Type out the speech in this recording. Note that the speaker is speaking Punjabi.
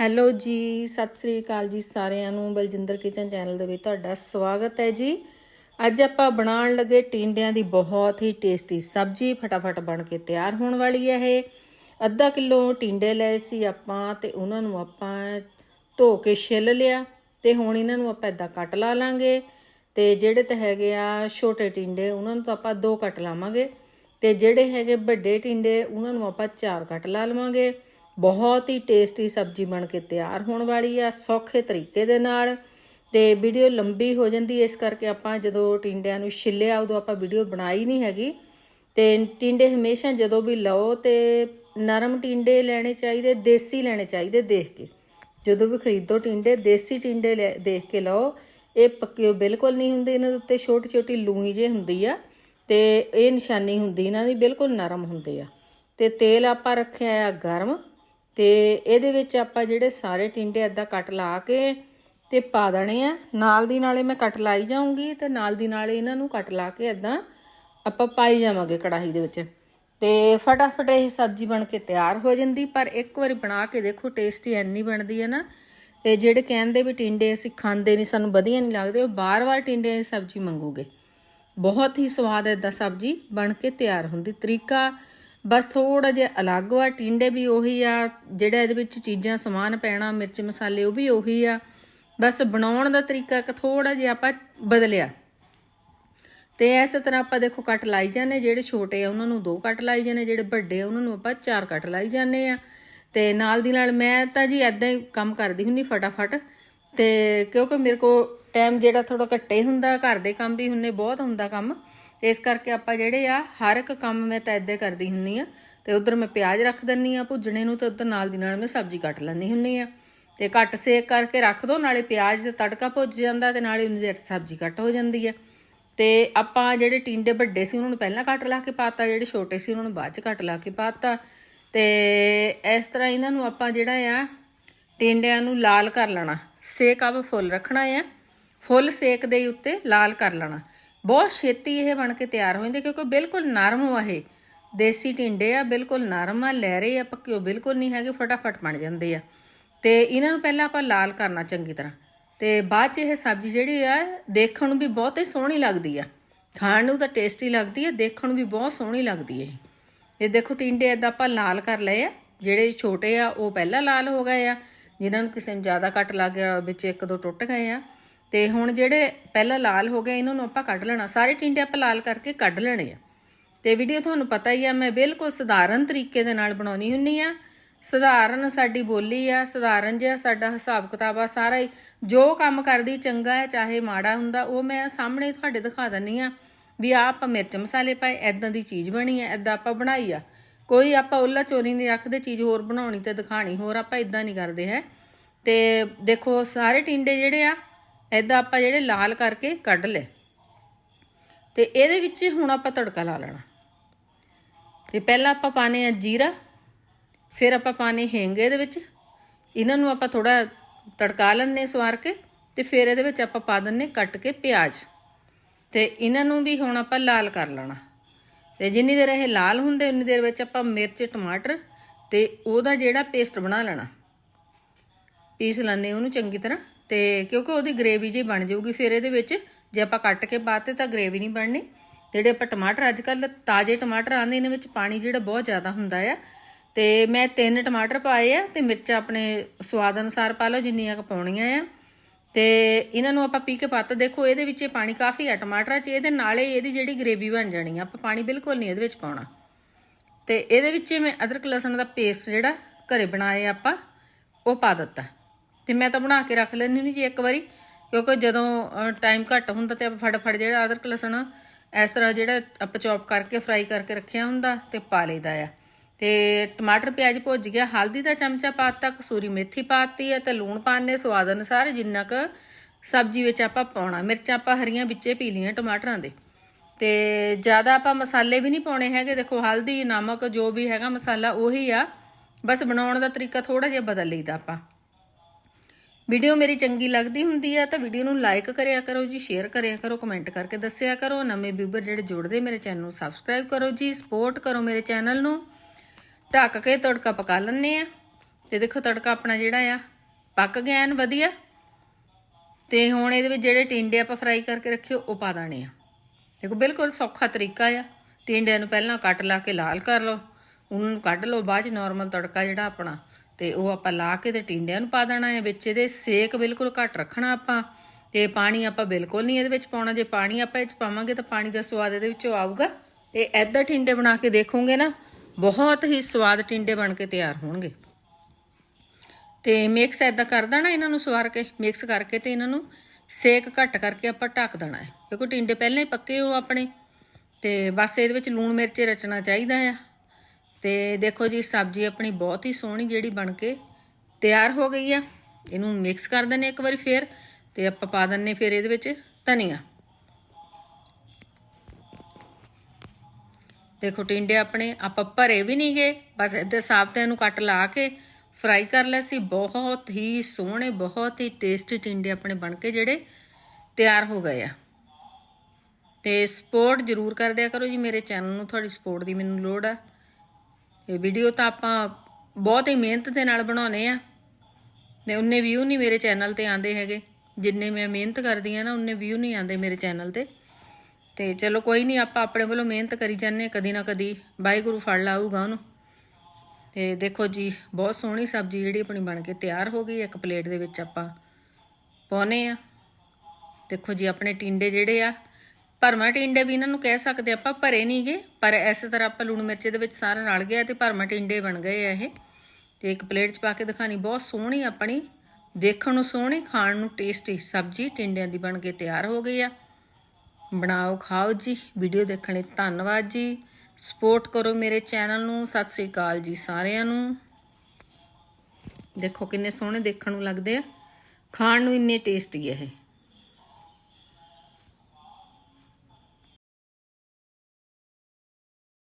ਹੈਲੋ ਜੀ, ਸਤਿ ਸ੍ਰੀ ਅਕਾਲ ਜੀ ਸਾਰਿਆਂ ਨੂੰ, ਬਲਜਿੰਦਰ ਕਿਚਨ ਚੈਨਲ ਦੇ ਵਿੱਚ ਤੁਹਾਡਾ ਸਵਾਗਤ ਹੈ ਜੀ। ਅੱਜ ਆਪਾਂ ਬਣਾਉਣ ਲੱਗੇ ਟਿੰਡਿਆਂ ਦੀ ਬਹੁਤ ਹੀ ਟੇਸਟੀ ਸਬਜ਼ੀ, ਫਟਾਫਟ ਬਣ ਕੇ ਤਿਆਰ ਹੋਣ ਵਾਲੀ ਹੈ ਇਹ। ਅੱਧਾ ਕਿਲੋ ਟਿੰਡੇ ਲਏ ਸੀ ਆਪਾਂ ਤੇ ਉਹਨਾਂ ਨੂੰ ਆਪਾਂ ਧੋ ਕੇ ਛਿੱਲ ਲਿਆ ਤੇ ਹੁਣ ਇਹਨਾਂ ਨੂੰ ਆਪਾਂ ਇਦਾਂ ਕੱਟ ਲਾ ਲਾਂਗੇ ਤੇ ਜਿਹੜੇ ਤਾਂ ਹੈਗੇ ਆ ਛੋਟੇ ਟਿੰਡੇ ਉਹਨਾਂ ਨੂੰ ਤਾਂ ਆਪਾਂ ਦੋ ਕੱਟ ਲਾਵਾਂਗੇ ਤੇ ਜਿਹੜੇ ਹੈਗੇ ਵੱਡੇ ਟਿੰਡੇ ਉਹਨਾਂ ਨੂੰ ਆਪਾਂ ਚਾਰ ਕੱਟ ਲਾ ਲਵਾਂਗੇ। ਬਹੁਤ ਹੀ ਟੇਸਟੀ ਸਬਜ਼ੀ ਬਣ ਕੇ ਤਿਆਰ ਹੋਣ ਵਾਲੀ ਆ, ਸੌਖੇ ਤਰੀਕੇ ਦੇ ਨਾਲ। ਤੇ ਵੀਡੀਓ ਲੰਬੀ ਹੋ ਜਾਂਦੀ ਇਸ ਕਰਕੇ ਆਪਾਂ ਜਦੋਂ ਟਿੰਡਿਆਂ ਨੂੰ ਛਿੱਲਿਆ, ਉਦੋਂ ਆਪਾਂ ਵੀਡੀਓ ਬਣਾਈ ਨਹੀਂ ਹੈਗੀ। ਤੇ ਟਿੰਡੇ ਹਮੇਸ਼ਾ ਜਦੋਂ ਵੀ ਲਓ, ਤੇ ਨਰਮ ਟਿੰਡੇ ਲੈਣੇ ਚਾਹੀਦੇ, ਦੇਸੀ ਲੈਣੇ ਚਾਹੀਦੇ ਦੇਖ ਕੇ। ਜਦੋਂ ਵੀ ਖਰੀਦੋ ਟਿੰਡੇ, ਦੇਸੀ ਟਿੰਡੇ ਲੈ- ਦੇਖ ਕੇ ਲਓ। ਇਹ ਪੱਕੇ ਬਿਲਕੁਲ ਨਹੀਂ ਹੁੰਦੇ, ਇਹਨਾਂ ਦੇ ਉੱਤੇ ਛੋਟੀ ਛੋਟੀ ਲੂਈ ਜੇ ਹੁੰਦੀ ਆ। ਤੇ ਇਹ ਨਿਸ਼ਾਨੀ ਹੁੰਦੀ, ਇਹਨਾਂ ਦੀ ਬਿਲਕੁਲ ਨਰਮ ਹੁੰਦੇ ਆ। ਤੇ ਤੇਲ ਆਪਾਂ ਰੱਖਿਆ ਆ ਗਰਮ। ਤੇ ਇਹਦੇ ਵਿੱਚ ਆਪਾਂ ਜਿਹੜੇ ਸਾਰੇ ਟਿੰਡੇ ਏਦਾਂ ਕੱਟ ਲਾ ਕੇ ਤੇ ਪਾ ਦੇਣੇ ਆ। ਨਾਲ ਦੀ ਨਾਲੇ ਮੈਂ ਕੱਟ ਲਾਈ ਜਾਊਂਗੀ ਤੇ ਨਾਲ ਦੀ ਨਾਲੇ ਇਹਨਾਂ ਨੂੰ ਕੱਟ ਲਾ ਕੇ ਏਦਾਂ ਆਪਾਂ ਪਾਈ ਜਾਵਾਂਗੇ ਕੜਾਹੀ ਦੇ ਵਿੱਚ। ਤੇ ਫਟਾਫਟ ਇਹ ਸਬਜ਼ੀ ਬਣ ਕੇ ਤਿਆਰ ਹੋ ਜਾਂਦੀ, ਪਰ ਇੱਕ ਵਾਰੀ ਬਣਾ ਕੇ ਦੇਖੋ, ਟੇਸਟੀ ਐਨੀ ਬਣਦੀ ਹੈ ਨਾ। ਤੇ ਜਿਹੜੇ ਕਹਿੰਦੇ ਵੀ ਟਿੰਡੇ ਅਸੀਂ ਖਾਂਦੇ ਨਹੀਂ, ਸਾਨੂੰ ਵਧੀਆ ਨਹੀਂ ਲੱਗਦੇ, ਉਹ ਬਾਰ-ਬਾਰ ਟਿੰਡੇ ਦੀ ਸਬਜ਼ੀ ਮੰਗੂਗੇ। ਬਹੁਤ ਹੀ ਸਵਾਦ ਇਦਾਂ ਸਬਜ਼ੀ ਬਣ ਕੇ ਤਿਆਰ ਹੁੰਦੀ। ਤਰੀਕਾ ਬਸ ਥੋੜਾ ਜਿਹਾ ਅਲੱਗ ਆ, ਟਿੰਡੇ ਵੀ ਉਹੀ ਆ, ਜਿਹੜਾ ਇਹਦੇ ਵਿੱਚ ਚੀਜ਼ਾਂ, ਸਮਾਨ, ਪੈਣਾ, ਮਿਰਚ, ਮਸਾਲੇ, ਉਹ ਵੀ ਉਹੀ ਆ। ਬਸ ਬਣਾਉਣ ਦਾ ਤਰੀਕਾ ਇੱਕ ਥੋੜਾ ਜਿਹਾ ਆਪਾਂ ਬਦਲਿਆ। ਤੇ ਇਸ ਤਰ੍ਹਾਂ ਆਪਾਂ ਦੇਖੋ ਕੱਟ ਲਾਈ ਜਾਂਦੇ, ਜਿਹੜੇ ਛੋਟੇ ਆ ਉਹਨਾਂ ਨੂੰ ਦੋ ਕੱਟ ਲਾਈ ਜਾਂਦੇ, ਜਿਹੜੇ ਵੱਡੇ ਆ ਉਹਨਾਂ ਨੂੰ ਆਪਾਂ ਚਾਰ ਕੱਟ ਲਾਈ ਜਾਂਦੇ ਆ। ਤੇ ਨਾਲ ਦੀ ਨਾਲ ਮੈਂ ਤਾਂ ਜੀ ਐਦਾਂ ਹੀ ਕੰਮ ਕਰਦੀ ਹੁੰਨੀ ਫਟਾਫਟ। ਤੇ ਕਿਉਂਕਿ ਮੇਰੇ ਕੋ ਟਾਈਮ ਜਿਹੜਾ ਥੋੜਾ ਘੱਟੇ ਹੁੰਦਾ, ਘਰ ਦੇ ਕੰਮ ਵੀ ਹੁੰਨੇ ਬਹੁਤ ਹੁੰਦਾ ਕੰਮ। ਇਸ ਕਰਕੇ ਆਪਾਂ ਜਿਹੜੇ ਆ, ਹਰ ਇੱਕ ਕੰਮ ਮੈਂ ਤਾਂ ਐਦਾਂ ਕਰਦੀ ਹੁੰਨੀ ਆ। ਤੇ ਉਧਰ ਮੈਂ ਪਿਆਜ਼ ਰੱਖ ਦਿੰਨੀ ਆ, ਭੁੱਜਣੇ ਨੂੰ ਤੇ ਉਧਰ ਨਾਲ ਦੀ ਨਾਲ ਮੈਂ ਸਬਜ਼ੀ ਕੱਟ ਲੈਂਦੀ ਹੁੰਨੀ ਆ। ਤੇ ਘੱਟ ਸੇਕ ਕਰਕੇ ਰੱਖ ਦੋ, ਨਾਲੇ ਪਿਆਜ਼ ਦਾ ਤੜਕਾ ਭੁੱਜ ਜਾਂਦਾ ਤੇ ਨਾਲੇ ਉਹਨਾਂ ਦੀ ਸਬਜ਼ੀ ਕੱਟ ਹੋ ਜਾਂਦੀ ਆ। ਤੇ ਆਪਾਂ ਜਿਹੜੇ ਟਿੰਡੇ ਵੱਡੇ ਸੀ, ਉਹਨਾਂ ਨੂੰ ਪਹਿਲਾਂ ਕੱਟ ਲਾ ਕੇ ਪਾਤਾ, ਜਿਹੜੇ ਛੋਟੇ ਸੀ, ਉਹਨਾਂ ਨੂੰ ਬਾਅਦ ਚ ਕੱਟ ਲਾ ਕੇ ਪਾਤਾ। ਤੇ ਇਸ ਤਰ੍ਹਾਂ ਇਹਨਾਂ ਨੂੰ ਆਪਾਂ ਜਿਹੜਾ ਆ, ਟਿੰਡਿਆਂ ਨੂੰ ਲਾਲ ਕਰ ਲੈਣਾ। ਸੇਕ ਆਪ ਫੁੱਲ ਰੱਖਣਾ ਆ। ਫੁੱਲ ਸੇਕ ਦੇ ਉੱਤੇ ਲਾਲ ਕਰ ਲੈਣਾ। ਬਹੁਤ ਛੇਤੀ ਇਹ ਬਣ ਕੇ ਤਿਆਰ ਹੋ ਜਾਂਦੇ, ਕਿਉਂਕਿ ਬਿਲਕੁਲ ਨਰਮ ਆ ਇਹ। ਦੇਸੀ ਟਿੰਡੇ ਆ, ਬਿਲਕੁਲ ਨਰਮ ਆ, ਲਹਿਰੇ ਆ, ਪੱਕੇ ਬਿਲਕੁਲ ਨਹੀਂ ਹੈਗੇ, ਫਟਾਫਟ ਬਣ ਜਾਂਦੇ ਆ। ਤੇ ਇਹਨਾਂ ਨੂੰ ਪਹਿਲਾਂ ਆਪਾਂ ਲਾਲ ਕਰਨਾ ਚੰਗੀ ਤਰ੍ਹਾਂ। ਤੇ ਬਾਅਦ ਚ ਇਹ ਸਬਜ਼ੀ ਜਿਹੜੀ ਆ, ਦੇਖਣ ਨੂੰ ਵੀ ਬਹੁਤ ਹੀ ਸੋਹਣੀ ਲੱਗਦੀ ਆ। ਖਾਣ ਨੂੰ ਤਾਂ ਟੇਸਟੀ ਲੱਗਦੀ ਆ, ਦੇਖਣ ਨੂੰ ਵੀ ਬਹੁਤ ਸੋਹਣੀ ਲੱਗਦੀ ਹੈ ਇਹ। ਦੇਖੋ ਟਿੰਡੇ ਏਦਾਂ ਆਪਾਂ ਲਾਲ ਕਰ ਲਏ ਆ, ਜਿਹੜੇ ਛੋਟੇ ਆ, ਉਹ ਪਹਿਲਾਂ ਲਾਲ ਹੋ ਗਏ ਆ। ਜਿਨ੍ਹਾਂ ਨੂੰ ਕਿਸੇ ਨੂੰ ਜ਼ਿਆਦਾ ਕੱਟ ਲੱਗ ਗਿਆ ਵਿੱਚ ਇੱਕ ਦੋ ਟੁੱਟ ਗਏ ਆ। ਤੇ ਹੁਣ ਜਿਹੜੇ ਪਹਿਲਾਂ ਲਾਲ ਹੋ ਗਏ, ਇਹਨਾਂ ਨੂੰ ਆਪਾਂ ਕੱਢ ਲੈਣਾ। ਸਾਰੇ ਟਿੰਡੇ ਆਪਾਂ ਲਾਲ ਕਰਕੇ ਕੱਢ ਲੈਣੇ ਆ। ਤੇ ਵੀਡੀਓ ਤੁਹਾਨੂੰ ਪਤਾ ਹੀ ਆ, ਮੈਂ ਬਿਲਕੁਲ ਸਧਾਰਨ ਤਰੀਕੇ ਦੇ ਨਾਲ ਬਣਾਉਣੀ ਹੁੰਨੀ ਆ। ਸਧਾਰਨ ਸਾਡੀ ਬੋਲੀ ਆ, ਸਧਾਰਨ ਜਿਹਾ ਸਾਡਾ ਹਿਸਾਬ ਕਿਤਾਬ ਆ, ਸਾਰਾ ਹੀ ਜੋ ਕੰਮ ਕਰਦੀ ਚੰਗਾ ਹੈ, ਚਾਹੇ ਮਾੜਾ ਹੁੰਦਾ, ਉਹ ਮੈਂ ਸਾਹਮਣੇ ਤੁਹਾਡੇ ਦਿਖਾ ਦਿੰਨੀ ਆ ਵੀ ਆਹ ਆਪਾਂ ਮਿਰਚ ਮਸਾਲੇ ਪਾਏ ਐਦਾਂ ਦੀ ਚੀਜ਼ ਬਣੀ ਆ ਐਦਾਂ ਆਪਾਂ ਬਣਾਈ ਆ। ਕੋਈ ਆਪਾਂ ਉੱਲਾ ਚੋਰੀ ਨਹੀਂ ਰੱਖਦੇ, ਚੀਜ਼ ਹੋਰ ਬਣਾਉਣੀ ਤੇ ਦਿਖਾਣੀ ਹੋਰ ਆਪਾਂ ਇਦਾਂ ਨਹੀਂ ਕਰਦੇ, ਹੈ। ਤੇ ਦੇਖੋ, ਸਾਰੇ ਟਿੰਡੇ ਜਿਹੜੇ ਆ ਐਦਾਂ ਆਪਾਂ ਜਿਹੜੇ ਲਾਲ ਕਰਕੇ ਕੱਢ ਲਏ। ਤੇ ਇਹਦੇ ਵਿੱਚ ਹੁਣ ਆਪਾਂ ਤੜਕਾ ਲਾ ਲੈਣਾ। ਤੇ ਪਹਿਲਾਂ ਆਪਾਂ ਪਾਣੇ ਆ ਜੀਰਾ, ਫਿਰ ਆਪਾਂ ਪਾਣੇ ਹਿੰਗ ਇਹਦੇ ਵਿੱਚ। ਇਹਨਾਂ ਨੂੰ ਆਪਾਂ ਥੋੜਾ ਤੜਕਾ ਲੈਣੇ ਸਵਾਰ ਕੇ ਤੇ ਫਿਰ ਇਹਦੇ ਵਿੱਚ ਆਪਾਂ ਪਾ ਦਿੰਨੇ ਕੱਟ ਕੇ ਪਿਆਜ਼। ਤੇ ਇਹਨਾਂ ਨੂੰ ਵੀ ਹੁਣ ਆਪਾਂ ਲਾਲ ਕਰ ਲੈਣਾ। ਤੇ ਜਿੰਨੀ ਦੇਰ ਇਹ ਲਾਲ ਹੁੰਦੇ, ਉਨੀ ਦੇਰ ਵਿੱਚ ਆਪਾਂ ਮਿਰਚ, ਟਮਾਟਰ ਤੇ ਉਹਦਾ ਜਿਹੜਾ ਪੇਸਟ ਬਣਾ ਲੈਣਾ। ਪੀਸ ਲੈਣੇ ਉਹਨੂੰ ਚੰਗੀ ਤਰ੍ਹਾਂ। ਤੇ ਕਿਉਂਕਿ ਉਹਦੀ ਗ੍ਰੇਵੀ ਜੀ ਬਣ ਜਾਊਗੀ, ਫਿਰ ਇਹਦੇ ਵਿੱਚ ਜੇ ਆਪਾਂ ਕੱਟ ਕੇ ਪਾਤੇ ਤਾਂ ਗ੍ਰੇਵੀ ਨਹੀਂ ਬਣਨੀ। ਜਿਹੜੇ ਆਪਾਂ ਟਮਾਟਰ ਅੱਜ ਕੱਲ ਤਾਜ਼ੇ ਟਮਾਟਰ ਆਉਂਦੇ ਇਹਨਾਂ ਵਿੱਚ ਪਾਣੀ ਜਿਹੜਾ ਬਹੁਤ ਜ਼ਿਆਦਾ ਹੁੰਦਾ ਆ। ਤੇ ਮੈਂ ਤਿੰਨ ਟਮਾਟਰ ਪਾਏ ਆ ਤੇ ਮਿਰਚ ਆਪਣੇ ਸਵਾਦ ਅਨੁਸਾਰ ਪਾ ਲਓ, ਜਿੰਨੀਆਂ ਕੁ ਪਾਉਣੀਆਂ ਆ। ਤੇ ਇਹਨਾਂ ਨੂੰ ਆਪਾਂ ਪੀ ਕੇ ਪੱਤ ਦੇਖੋ, ਇਹਦੇ ਵਿੱਚ ਇਹ ਪਾਣੀ ਕਾਫੀ ਆ ਟਮਾਟਰਾਂ 'ਚ, ਇਹਦੇ ਨਾਲੇ ਇਹਦੀ ਜਿਹੜੀ ਗ੍ਰੇਵੀ ਬਣ ਜਾਣੀ ਆ, ਆਪਾਂ ਪਾਣੀ ਬਿਲਕੁਲ ਨਹੀਂ ਇਹਦੇ ਵਿੱਚ ਪਾਉਣਾ। ਤੇ ਇਹਦੇ ਵਿੱਚ ਮੈਂ ਅਦਰਕ, ਲਸਣ ਦਾ ਪੇਸਟ ਜਿਹੜਾ ਘਰੇ ਬਣਾਏ ਆਪਾਂ, ਉਹ ਪਾ ਦਿੱਤਾ। ਤੇ ਮੈਂ ਤਾਂ ਬਣਾ ਕੇ ਰੱਖ ਲੈਂਦੀ ਹੁੰਦੀ ਜੀ ਇੱਕ ਵਾਰੀ, ਕਿਉਂਕਿ ਜਦੋਂ ਟਾਈਮ ਘੱਟ ਹੁੰਦਾ ਤੇ ਆਪਾਂ ਫਟਾਫਟ ਜਿਹੜਾ ਅਦਰਕ ਲਸਣ, ਇਸ ਤਰ੍ਹਾਂ ਜਿਹੜਾ ਆਪਾਂ ਚੌਪ ਕਰਕੇ ਫਰਾਈ ਕਰਕੇ ਰੱਖਿਆ ਹੁੰਦਾ ਤੇ ਪਾ ਲਈਦਾ ਆ। ਤੇ ਟਮਾਟਰ, ਪਿਆਜ਼ ਭੁੱਜ ਗਿਆ, ਹਲਦੀ ਦਾ ਚਮਚਾ ਪਾਤਾ, ਕਸੂਰੀ ਮੇਥੀ ਪਾਤੀ ਹੈ ਤੇ ਲੂਣ ਪਾਣੇ ਸਵਾਦ ਅਨੁਸਾਰ ਜਿੰਨਾ ਕ ਸਬਜ਼ੀ ਵਿੱਚ ਆਪਾਂ ਪਾਉਣਾ। ਮਿਰਚਾਂ ਆਪਾਂ ਹਰੀਆਂ ਵਿੱਚੇ ਪੀ ਲੀਆਂ ਟਮਾਟਰਾਂ ਦੇ। ਤੇ ਜ਼ਿਆਦਾ ਆਪਾਂ ਮਸਾਲੇ ਵੀ ਨਹੀਂ ਪਾਉਣੇ ਹੈਗੇ। ਦੇਖੋ, ਹਲਦੀ, ਨਮਕ, ਜੋ ਵੀ ਹੈਗਾ ਮਸਾਲਾ ਉਹੀ ਆ। ਬਸ ਬਣਾਉਣ ਦਾ ਤਰੀਕਾ ਥੋੜਾ ਜਿਹਾ ਬਦਲ ਲਈਦਾ ਆਪਾਂ। ਵੀਡੀਓ ਮੇਰੀ ਚੰਗੀ ਲੱਗਦੀ ਹੁੰਦੀ ਆ ਤਾਂ ਵੀਡੀਓ ਨੂੰ ਲਾਈਕ ਕਰਿਆ ਕਰੋ ਜੀ ਸ਼ੇਅਰ ਕਰਿਆ ਕਰੋ ਕਮੈਂਟ ਕਰਕੇ ਦੱਸਿਆ ਕਰੋ। ਨਵੇਂ ਵਿਊਅਰ ਜਿਹੜੇ ਜੁੜਦੇ ਮੇਰੇ ਚੈਨਲ ਨੂੰ ਸਬਸਕ੍ਰਾਈਬ ਕਰੋ ਜੀ ਸਪੋਰਟ ਕਰੋ ਮੇਰੇ ਚੈਨਲ ਨੂੰ। ਢੱਕ ਕੇ ਤੜਕਾ ਪਕਾ ਲੈਣੇ ਆ। ਤੇ ਦੇਖੋ ਤੜਕਾ ਆਪਣਾ ਜਿਹੜਾ ਆ, ਪੱਕ ਗਿਆ ਐਨ ਵਧੀਆ। ਤੇ ਹੁਣ ਇਹਦੇ ਵਿੱਚ ਜਿਹੜੇ ਟਿੰਡੇ ਆਪਾਂ ਫਰਾਈ ਕਰਕੇ ਰੱਖਿਓ ਉਹ ਪਾ ਦੇਣੇ ਆ। ਦੇਖੋ ਬਿਲਕੁਲ ਸੌਖਾ ਤਰੀਕਾ ਆ। ਟਿੰਡਿਆਂ ਨੂੰ ਪਹਿਲਾਂ ਕੱਟ ਲਾ ਕੇ ਲਾਲ ਕਰ ਲਓ। ਉਹਨਾਂ ਨੂੰ ਕੱਢ ਲਓ, ਬਾਅਦ ਚ ਨਾਰਮਲ ਤੜਕਾ ਜਿਹੜਾ ਆਪਣਾ। ਤੇ ਉਹ ਆਪਾਂ ਲਾ ਕੇ ਤੇ ਟਿੰਡਿਆਂ ਨੂੰ ਪਾ ਦੇਣਾ ਹੈ, ਵਿੱਚ ਇਹਦੇ ਸੇਕ ਬਿਲਕੁਲ ਘੱਟ ਰੱਖਣਾ ਆਪਾਂ। ਤੇ ਪਾਣੀ ਆਪਾਂ ਬਿਲਕੁਲ ਨਹੀਂ ਇਹਦੇ ਵਿੱਚ ਪਾਉਣਾ। ਜੇ ਪਾਣੀ ਆਪਾਂ ਇਹ ਚ ਪਾਵਾਂਗੇ ਤਾਂ ਪਾਣੀ ਦਾ ਸਵਾਦ ਇਹਦੇ ਵਿੱਚੋਂ ਆਊਗਾ। ਤੇ ਐਦਾਂ ਟਿੰਡੇ ਬਣਾ ਕੇ ਦੇਖੋਗੇ ਨਾ, ਬਹੁਤ ਹੀ ਸਵਾਦ ਟਿੰਡੇ ਬਣ ਕੇ ਤਿਆਰ ਹੋਣਗੇ। ਤੇ ਮਿਕਸ ਐਦਾਂ ਕਰ ਦੇਣਾ ਇਹਨਾਂ ਨੂੰ ਸਵਾਰ ਕੇ ਮਿਕਸ ਕਰਕੇ ਤੇ ਇਹਨਾਂ ਨੂੰ ਸੇਕ ਘੱਟ ਕਰਕੇ ਆਪਾਂ ਢੱਕ ਦੇਣਾ ਹੈ। ਕਿਉਂਕਿ ਟਿੰਡੇ ਪਹਿਲਾਂ ਹੀ ਪੱਕੇ ਹੋ ਆਪਣੇ। ਤੇ ਬਸ ਇਹਦੇ ਵਿੱਚ ਲੂਣ ਮਿਰਚ ਰਚਣਾ ਚਾਹੀਦਾ ਆ। ਤੇ ਦੇਖੋ ਜੀ, ਸਬਜ਼ੀ ਆਪਣੀ ਬਹੁਤ ਹੀ ਸੋਹਣੀ ਜਿਹੜੀ ਬਣ ਕੇ ਤਿਆਰ ਹੋ ਗਈ ਆ। ਇਹਨੂੰ ਮਿਕਸ ਕਰ ਦਿੰਨੇ ਇੱਕ ਵਾਰੀ ਫੇਰ ਤੇ ਆਪਾਂ ਪਾ ਦਿੰਨੇ ਫਿਰ ਇਹਦੇ ਵਿੱਚ ਧਨੀਆ। ਦੇਖੋ ਟਿੰਡੇ ਆਪਣੇ ਆਪਾਂ ਭਰੇ ਵੀ ਨਹੀਂ ਗਏ, ਬਸ ਇੱਧਰ ਸਾਫਤੇ ਨੂੰ ਕੱਟ ਲਾ ਕੇ ਫਰਾਈ ਕਰ ਲਿਆ ਸੀ। ਬਹੁਤ ਹੀ ਸੋਹਣੇ, ਬਹੁਤ ਹੀ ਟੇਸਟੀ ਟਿੰਡੇ ਆਪਣੇ ਬਣ ਕੇ ਜਿਹੜੇ ਤਿਆਰ ਹੋ ਗਏ ਆ। ਤੇ ਸਪੋਰਟ ਜ਼ਰੂਰ ਕਰ ਦਿਆ ਕਰੋ ਜੀ, ਮੇਰੇ ਚੈਨਲ ਨੂੰ, ਤੁਹਾਡੀ ਸਪੋਰਟ ਦੀ ਮੈਨੂੰ ਲੋੜ ਆ। ਇਹ ਵੀਡੀਓ ਤਾਂ ਆਪਾਂ ਬਹੁਤ ਹੀ ਮਿਹਨਤ ਦੇ ਨਾਲ ਬਣਾਉਨੇ ਆ। ਤੇ ਉਹਨੇ ਵਿਊ ਨਹੀਂ ਮੇਰੇ ਚੈਨਲ ਤੇ ਆਂਦੇ ਹੈਗੇ। ਜਿੰਨੇ ਮੈਂ ਮਿਹਨਤ ਕਰਦੀ ਆ ਨਾ ਉਹਨੇ ਵਿਊ ਨਹੀਂ ਆਂਦੇ ਮੇਰੇ ਚੈਨਲ ਤੇ। ਤੇ ਚਲੋ ਕੋਈ ਨਹੀਂ ਆਪਾਂ ਆਪਣੇ ਵੱਲੋਂ ਮਿਹਨਤ ਕਰੀ ਜਾਂਦੇ ਹਾਂ, ਕਦੀ ਨਾ ਕਦੀ ਵਾਹਿਗੁਰੂ ਫਲ ਲਾਊਗਾ ਉਹਨੂੰ। ਤੇ ਦੇਖੋ ਜੀ ਬਹੁਤ ਸੋਹਣੀ ਸਬਜ਼ੀ ਜਿਹੜੀ ਆਪਣੀ ਬਣ ਕੇ ਤਿਆਰ ਹੋ ਗਈ ਇੱਕ ਪਲੇਟ ਦੇ ਵਿੱਚ ਆਪਾਂ ਪਾਉਨੇ ਆ। ਦੇਖੋ ਜੀ ਆਪਣੇ ਟਿੰਡੇ ਜਿਹੜੇ ਆ ਭਰਮਾ ਟਿੰਡੇ ਵੀ ਇਹਨਾਂ ਨੂੰ ਕਹਿ ਸਕਦੇ ਆਪਾਂ, ਭਰੇ ਨਹੀਂਗੇ ਪਰ ਇਸੇ ਤਰ੍ਹਾਂ ਆਪਾਂ ਲੂਣ ਮਿਰਚੇ ਦੇ ਵਿੱਚ ਸਾਰਾ ਰਲ ਗਿਆ ਤੇ ਭਰਮਾ ਟਿੰਡੇ ਬਣ ਗਏ ਆ ਇਹ। ਤੇ ਇੱਕ ਪਲੇਟ 'ਚ ਪਾ ਕੇ ਦਿਖਾਣੀ ਬਹੁਤ ਸੋਹਣੀ ਆਪਣੀ, ਦੇਖਣ ਨੂੰ ਸੋਹਣੀ, ਖਾਣ ਨੂੰ ਟੇਸਟੀ ਸਬਜ਼ੀ ਟਿੰਡਿਆਂ ਦੀ ਬਣ ਕੇ ਤਿਆਰ ਹੋ ਗਈ ਆ। ਬਣਾਓ, ਖਾਓ ਜੀ, ਵੀਡੀਓ ਦੇਖਣ ਲਈ ਧੰਨਵਾਦ ਜੀ। ਸਪੋਰਟ ਕਰੋ ਮੇਰੇ ਚੈਨਲ ਨੂੰ, ਸਤਿ ਸ੍ਰੀ ਅਕਾਲ ਜੀ ਸਾਰਿਆਂ ਨੂੰ। ਦੇਖੋ ਕਿੰਨੇ ਸੋਹਣੇ ਦੇਖਣ ਨੂੰ ਲੱਗਦੇ ਆ। ਖਾਣ ਨੂੰ ਇੰਨੇ ਟੇਸਟੀ ਹੈ ਇਹ।